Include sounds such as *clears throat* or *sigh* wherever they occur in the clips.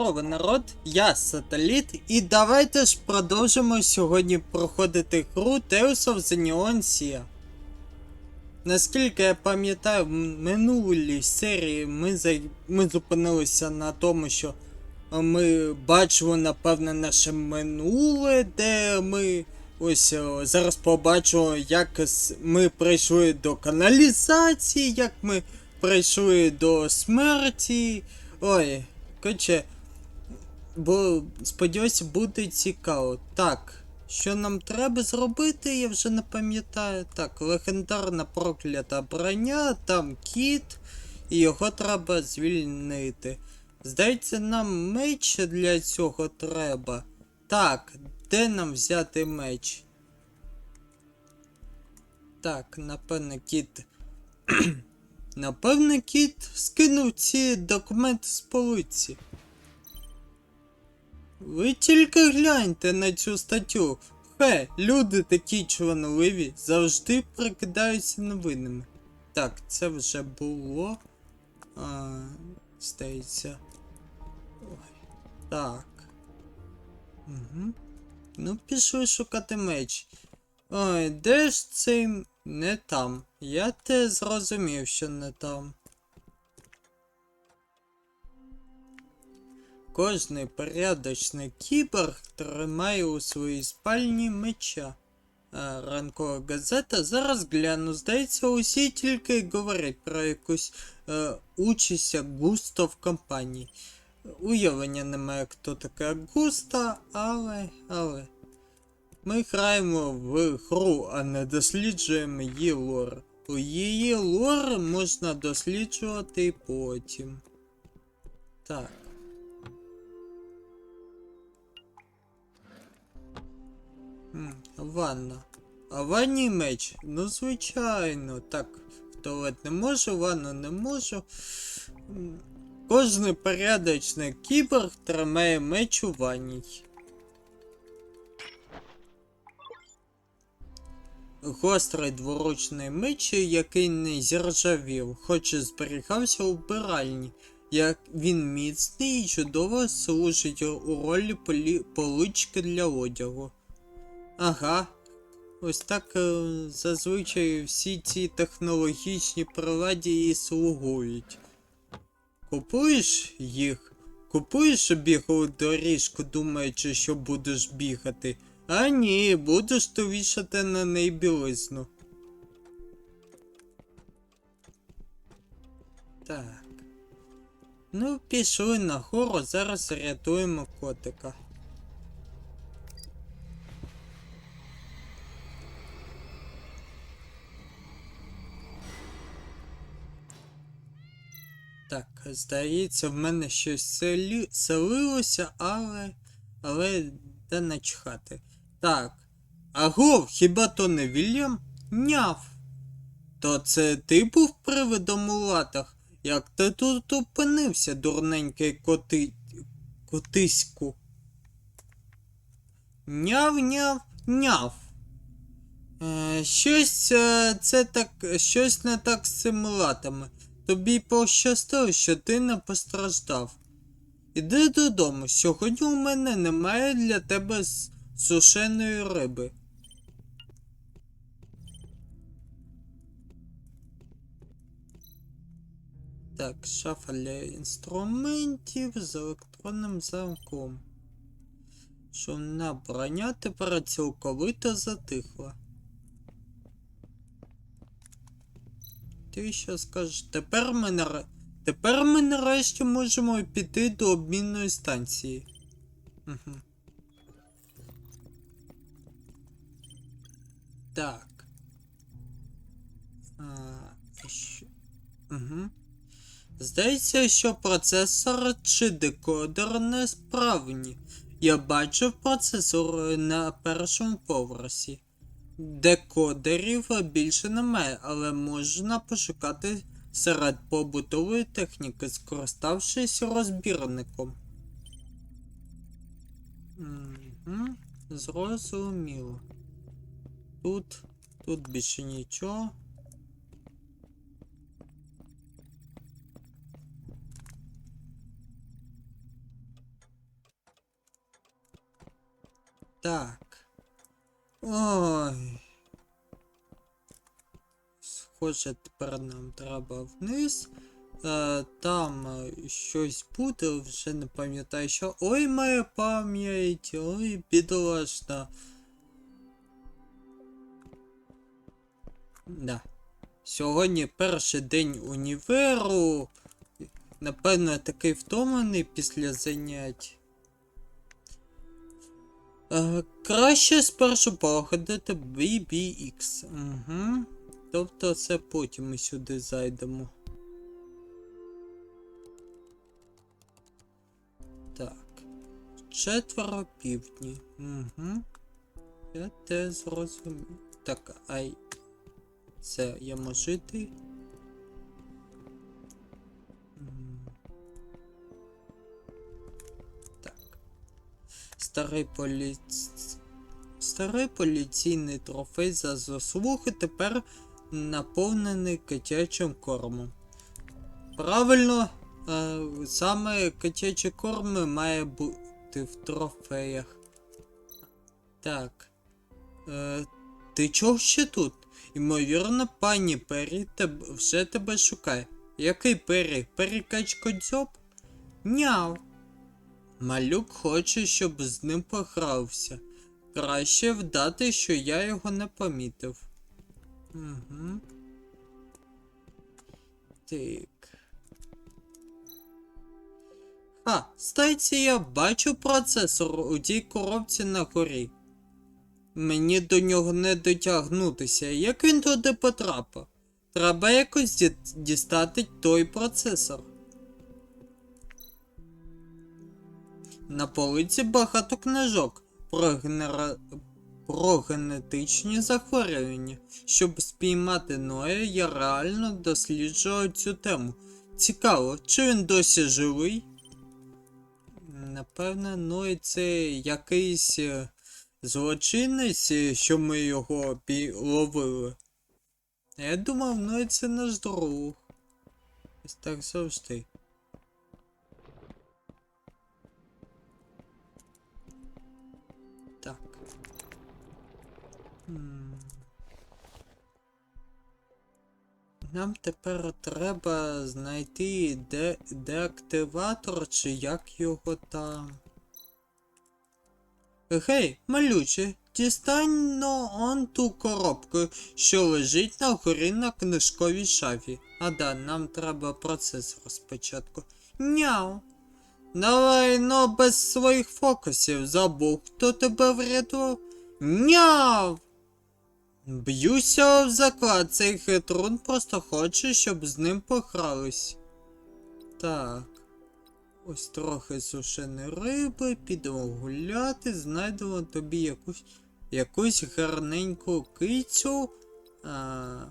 Здорово, народ, я Сателіт, і давайте ж продовжимо сьогодні проходити гру Tales of the Neon. Наскільки я пам'ятаю, в минулій серії ми, за... ми зупинилися на тому, що ми бачили, напевне, наше минуле, де ми ось зараз побачимо, як ми прийшли до каналізації, як ми прийшли до смерті. Ой, коротше, бо сподіваюся, буде цікаво. Так, що нам треба зробити, я вже не пам'ятаю. Так, легендарна проклята броня, там кіт, і його треба звільнити. Здається, нам меч для цього треба. Так, де нам взяти меч? Так, напевно, кіт. *clears throat* Напевно, кіт скинув ці документи з полиці. Ви тільки гляньте на цю статтю. Хе, люди такі чванливі завжди прикидаються новинами. Так, це вже було. А, здається. Ой. Так. Угу. Ну, пішли шукати меч. Ой, де ж цей. Не там. Я те зрозумів, що не там. Кожний порядочний кіборг тримає у своїй спальні меча. А, ранкова газета зараз гляну. Здається, усі тільки й говорять про якусь е, участь Густо в компанії. Уявлення немає, хто така Густа, але. але. Ми граємо в гру, а не досліджуємо її лор. У її лор можна досліджувати потім. Так. Ванна. А ванні меч? Ну, звичайно. Так, в туалет не можу, ванну не можу. Кожний порядочний кіборг тримає меч у ванній. Гострий дворучний меч, який не зіржавів, хоч і зберігався у вбиральні. Як він міцний і чудово служить у ролі полички для одягу. Ага. Ось так е, зазвичай всі ці технологічні приладі і слугують. Купуєш їх? Купуєш бігову доріжку, думаючи, що будеш бігати. А ні, будеш то вішати на неї білизну. Так. Ну, пішли нагору, зараз рятуємо котика. Здається, в мене щось селилося, але. Але де начхати. Так. Агов, хіба то не Вільям? Няв. То це ти був привидом у латах? Як ти тут опинився, дурненький коти... котиську? Няв, няв, няв. Е, щось е, це так. щось не так з цими латами. Тобі пощастило, що ти не постраждав. Іди додому, сьогодні у мене немає для тебе сушеної риби. Так, шафа для інструментів з електронним замком. Шумна броня тепер цілковито затихла. Ти що скажеш? Тепер ми нар... Тепер ми нарешті можемо піти до обмінної станції. Угу. Так. А, що? Угу. Здається, що процесор чи декодер несправні. Я бачив процесор на першому поверсі. Декодерів більше немає, але можна пошукати серед побутової техніки, скориставшись розбірником. Угу, Зрозуміло. Тут, тут більше нічого. Так. Ой. Схоже, тепер нам треба вниз. Е, там е, щось буде, вже не пам'ятаю що. Ой, моя пам'ять, ой, бідолашна. Да. Сьогодні перший день універу. Напевно, такий втомлений після занять. Е, краще спершу походити BBX. Угу. Тобто це потім ми сюди зайдемо. Так. Четверо півдні. Угу. Я те зрозумів. Так, ай. Це я можу йти? Старий поліц... Старий поліційний трофей за заслуги тепер наповнений котячим кормом. Правильно, е, саме котячий корм має бути в трофеях. Так. Е, ти чого ще тут? Ймовірно, пані Пері теб... вже тебе шукає. Який Пері? Пері качкодзьоб? Няв. Малюк хоче, щоб з ним погрався. Краще вдати, що я його не помітив. Угу. Так. А, стається, я бачу процесор у тій коробці на горі. Мені до нього не дотягнутися. Як він туди потрапив? Треба якось дістати той процесор. На полиці багато книжок про, генера... про генетичні захворювання. Щоб спіймати Ноя, я реально досліджував цю тему. Цікаво, чи він досі живий? Напевно, Ной це якийсь е, злочинець, е, що ми його ловили. Я думав, Ной це наш друг. Ось так завжди. Нам тепер треба знайти де, деактиватор, чи як його там. Гей, малюче, дістань но он ту коробку, що лежить на горі на книжковій шафі. А да, нам треба процесор спочатку. Няу. Давай, но без своїх фокусів забув, хто тебе врятував. Няв! Б'юся в заклад, цей хитрун просто хоче, щоб з ним погрались. Так. Ось трохи сушеної риби, підемо гуляти, знайдемо тобі якусь якусь гарненьку кицю. А...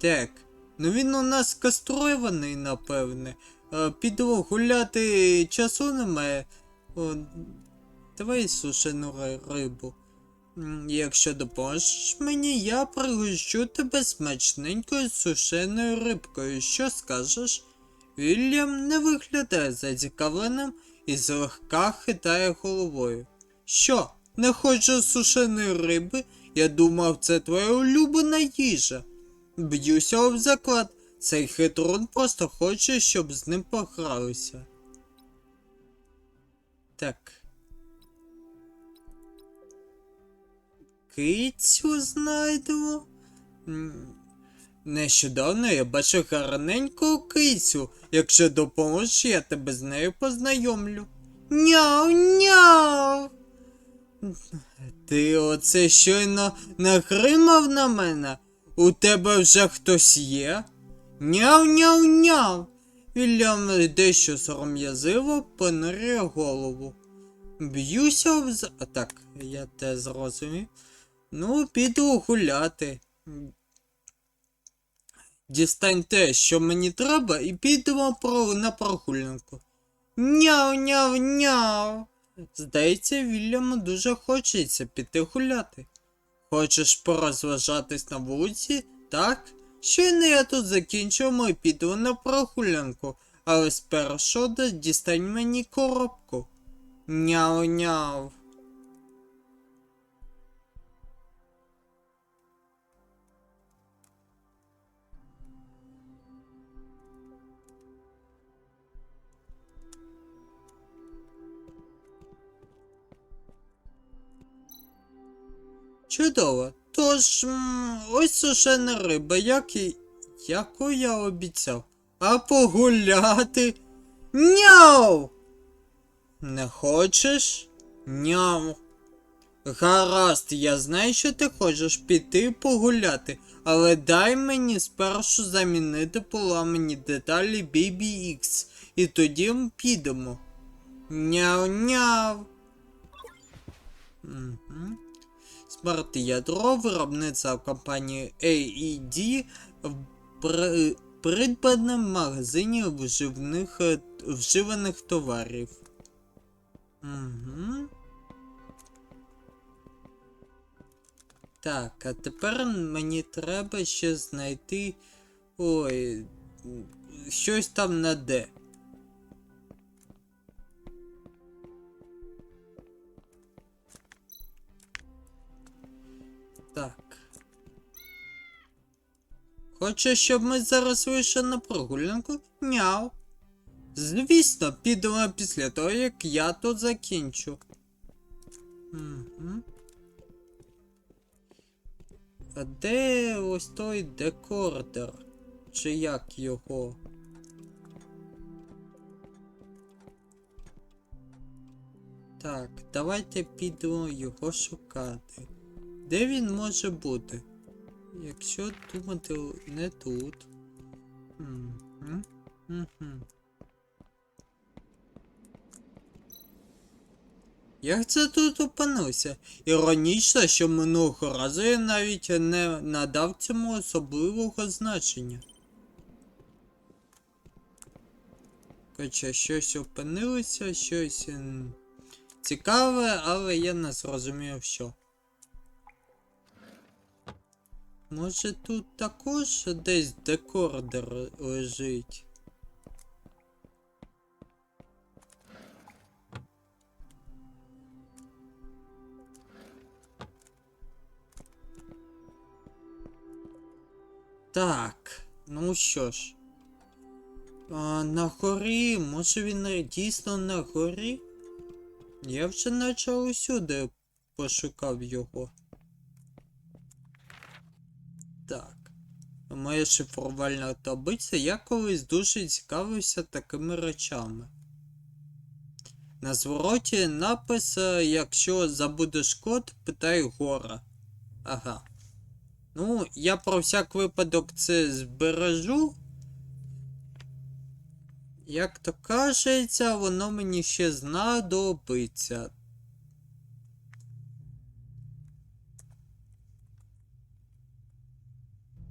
Так. Ну він у нас кастрований, напевне. А, підемо гуляти часу немає. О, давай сушену рибу. Якщо допоможеш мені, я пригощу тебе смачненькою сушеною рибкою. Що скажеш? Вільям не виглядає зацікавленим і злегка хитає головою. Що, не хочеш сушеної риби? Я думав, це твоя улюблена їжа. Б'юся об заклад. Цей хитрун просто хоче, щоб з ним погралися. Так. Кицю знайдемо. Нещодавно я бачив гарненьку кицю. Якщо допоможеш, я тебе з нею познайомлю. Няу, няу. Ти оце щойно нагримав на мене? У тебе вже хтось є? Няу, няу, няу. Вільям дещо сором'язиво понурює голову. Б'юся. А так, я те зрозумів. Ну, піду гуляти. Дістань те, що мені треба, і підемо на прогулянку. Няу, няу, няу. Здається, Вільяму дуже хочеться піти гуляти. Хочеш порозважатись на вулиці? Так? Щойно я тут закінчимо і піду на прогулянку, але спершу дістань мені коробку. Няу-няу. Чудово. Тож, м, ось сушена риба, як і. яку я обіцяв. А погуляти. Няу! Не хочеш? Няу. Гаразд, я знаю, що ти хочеш піти погуляти, але дай мені спершу замінити поламані деталі BBX, і тоді ми підемо. Няу-няу. Угу. Смарт ядро виробництва компанії AED в магазині вживних, вживаних товарів. Угу. Так, а тепер мені треба ще знайти. Ой. Щось там на Д. Хочеш, щоб ми зараз вийшли на прогулянку? Няу. Звісно, підемо після того, як я тут закінчу. Угу. А де ось той декордер? Чи як його? Так, давайте підемо його шукати. Де він може бути? Якщо думати не тут. Угу. Як це тут опинився? Іронічно, що минулого разу я навіть не надав цьому особливого значення. Хоча щось опинилося, щось цікаве, але я не зрозумів що. Може тут також десь декордер лежить? Так, ну що ж. А, на горі, може він дійсно на горі? Я вже наче усюди пошукав його. Так. Моя шифрувальна таблиця, я колись дуже цікавився такими речами. На звороті напис, якщо забудеш код, питай гора. Ага. Ну, я про всяк випадок це збережу. Як то кажеться, воно мені ще знадобиться.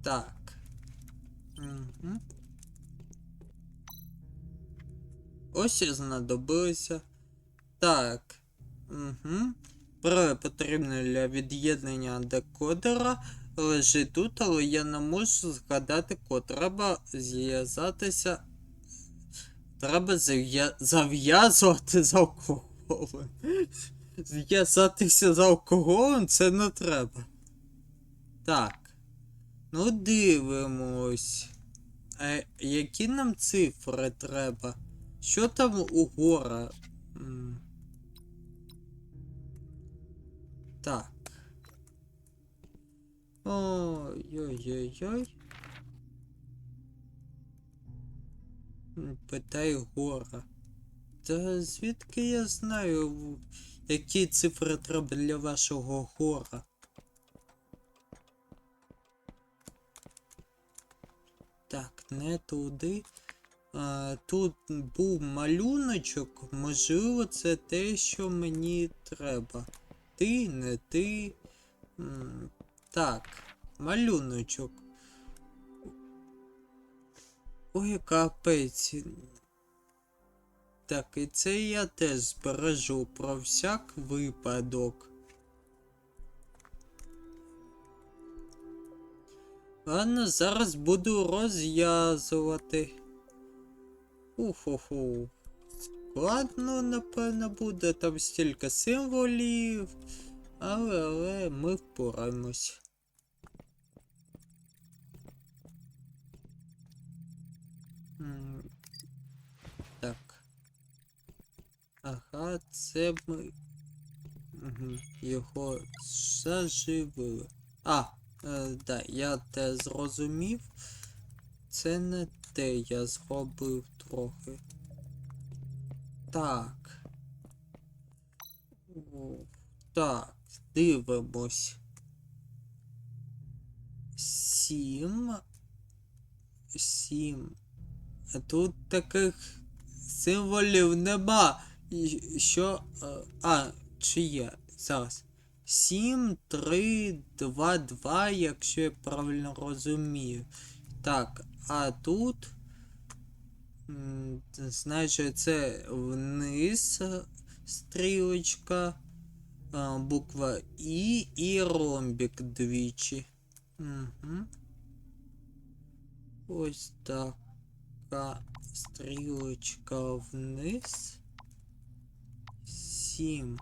Так. Угу. Ось і знадобилося. Так. Угу. Праве потрібне для від'єднання декодера лежить тут, але я не можу згадати код. Треба зв'язатися. Треба зав'язувати з алкоголем. Зв'язатися з алкоголем це не треба. Так. Ну, дивимось. А які нам цифри треба? Що там у гора? Так. Ой-ой-ой-ой. Питай гора. Та звідки я знаю, які цифри треба для вашого гора? Не туди. Тут був малюночок, можливо, це те, що мені треба. Ти, не ти. Так, малюночок. Ой, капець. Так, і це я теж збережу про всяк випадок. Ладно, зараз буду розв'язувати. Уху-ху. складно, напевно, буде, там стільки символів. Але, але ми впораємось. Так. Ага, це ми. Угу. Його заживили. А, е, я те зрозумів. Це не те я зробив трохи. Так. О, Так, дивимось. Сім. Сім. Тут таких символів нема. Що. е, А, чи є? Зараз. 7, 3, 2, 2, якщо я правильно розумію. Так, а тут. Значить, це вниз стрілочка, буква І і ромбік двічі. Угу. Ось така стрілочка вниз. 7.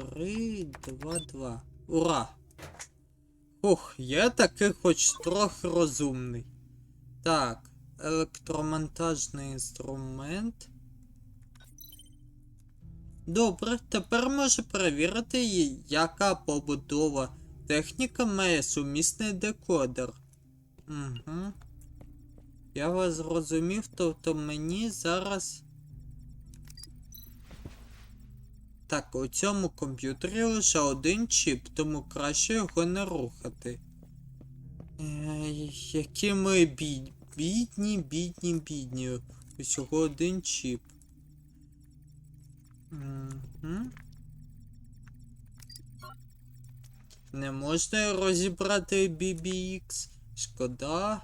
3, 2, 2. Ура! Ух, я таки хоч трохи розумний. Так, електромонтажний інструмент. Добре, тепер можу перевірити, яка побудова техніка має сумісний декодер. Угу. Я вас зрозумів, тобто мені зараз. Так, у цьому комп'ютері лише один чіп, тому краще його не рухати. Ей, які ми бід... бідні, бідні, бідні. Усього один чіп. Угу. Не можна розібрати BBX. Шкода.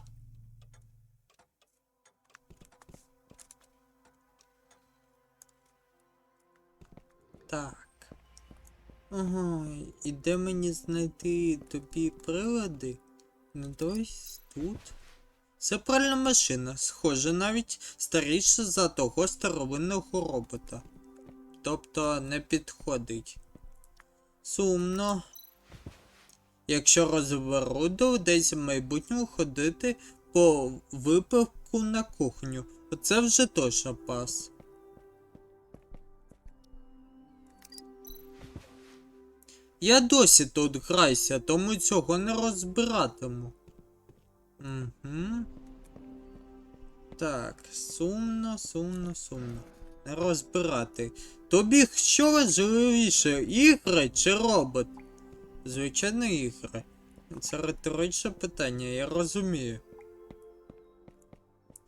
Так. Ага, і де мені знайти тобі прилади? Ну десь тут. Це пральна машина, схоже, навіть старіша за того старовинного робота. Тобто не підходить. Сумно. Якщо розберу, доведеться в майбутньому ходити по випивку на кухню. Оце вже точно пас. Я досі тут граюся, тому цього не розбиратиму. Угу. Так, сумно, сумно, сумно. Не розбирати. Тобі що важливіше, ігри чи робот? Звичайно, ігри. Це риторичне питання, я розумію.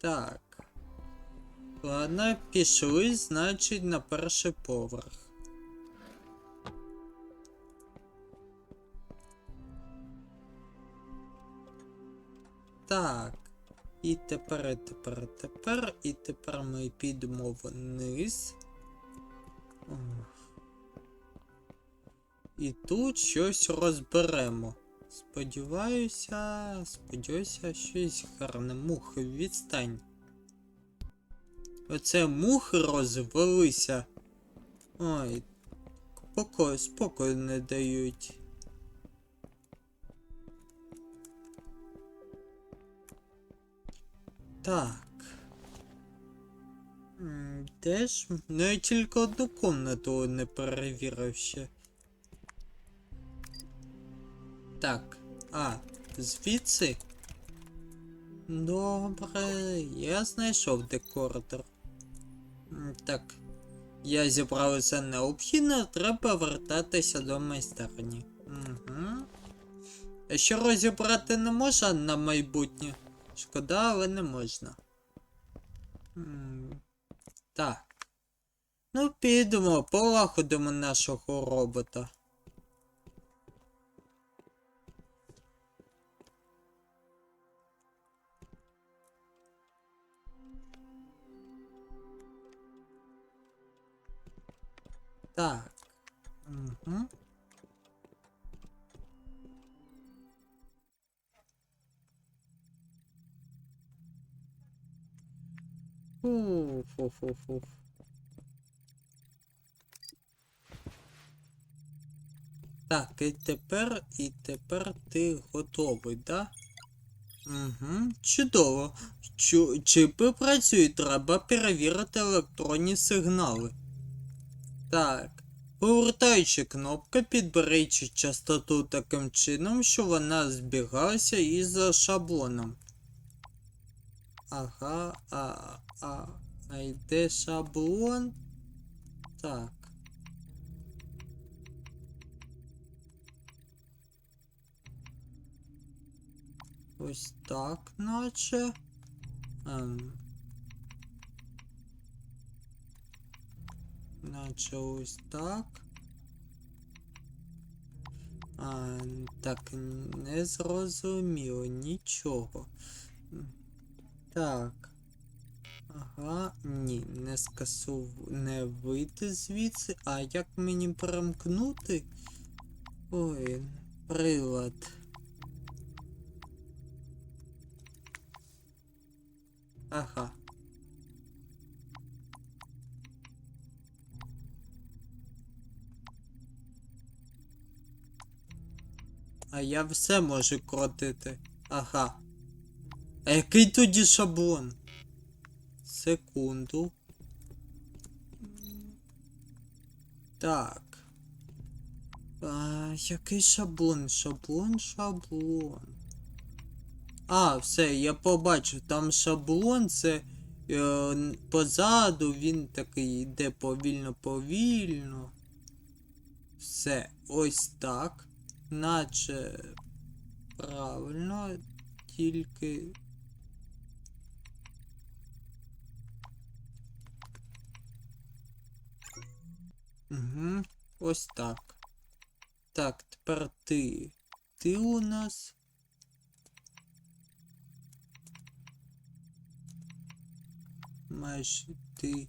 Так. Ладно, пішли, значить, на перший поверх. Так. І тепер, і тепер, і тепер, і тепер ми підемо вниз. І тут щось розберемо. Сподіваюся, сподіваюся, щось гарне. Мухи, відстань. Оце мухи розвелися. Ой, спокою, спокою не дають. Так. Де ж? Ну я тільки одну комнату не перевірив ще. Так. А, звідси? Добре, я знайшов декоратор. Так. Я зібрав все необхідне, треба вертатися до майстерні. Угу. Що розібрати не можна на майбутнє? Шкода, але не можна. Так. Ну, підемо, полагодимо нашого робота. Так. Угу. Фу-фу-фу-фу. Так, і тепер, і тепер ти готовий, да? Угу, чудово. Чу, чипи працюють, треба перевірити електронні сигнали. Так. Повертаючи кнопку, підберіть частоту таким чином, що вона збігалася із шаблоном. Ага, а, а, йде шаблон? Так. Ось так, наче. Ем. Наче ось так. А, так, не зрозуміло нічого. Так. Ага, ні, не скасув, не вийти звідси. А як мені перемкнути? Ой, прилад. Ага. А я все можу крутити. Ага. А який тоді шаблон? Секунду. Так. А, який шаблон? Шаблон, шаблон. А, все, я побачив, там шаблон, це е, позаду, він такий йде повільно-повільно. Все, ось так. Наче правильно, тільки. Угу, ось так. Так, тепер ти. Ти у нас. Маєш ти.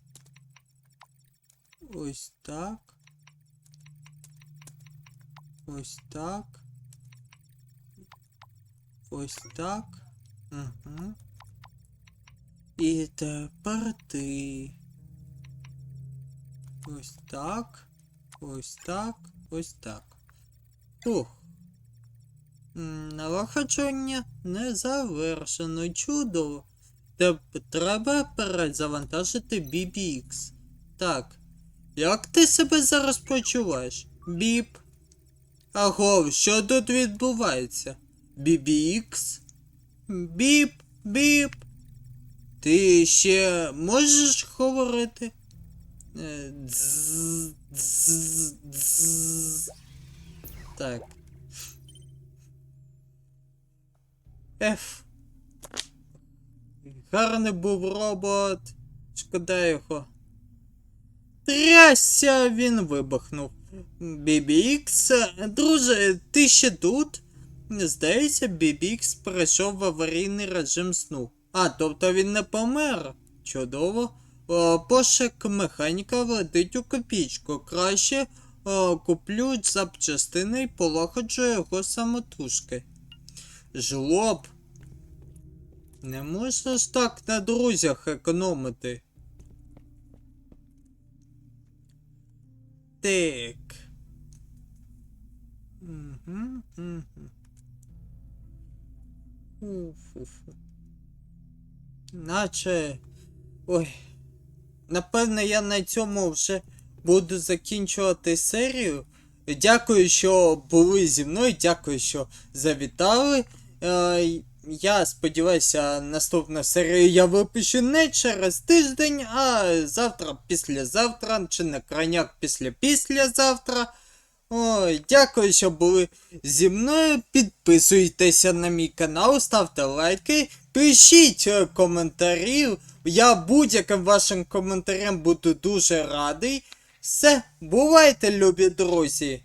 Ось так. Ось так. Ось так. Угу. І тепер ти. Ось так. Ось так. Ось так. Ух. Налагодження не завершено. Чудово. Треба перезавантажити BBX. Так. Як ти себе зараз почуваєш? Біп. Аго, що тут відбувається? BBX? Біп, біп. Ти ще можеш говорити? Так. Ф. Гарний був робот. Шкода його. Трясся, він вибухнув. BBX, друже, ти ще тут? Здається, BBX перейшов в аварійний режим сну. А, тобто він не помер. Чудово. О, пошик механіка летить у копійку. Краще о, куплю запчастини і полагоджу його самотужки. Жлоб. Не можна ж так на друзях економити. Так. Угу, угу. Уф-уф. Наче. Ой. Напевне, я на цьому вже буду закінчувати серію. Дякую, що були зі мною. Дякую, що завітали. Е, я сподіваюся, наступну серію я випущу не через тиждень, а завтра, післязавтра, чи на крайняк після післязавтра. Ой, дякую, що були зі мною. Підписуйтеся на мій канал, ставте лайки, пишіть е, коментарі. Я будь-яким вашим коментарям буду дуже радий. Все, бувайте, любі друзі!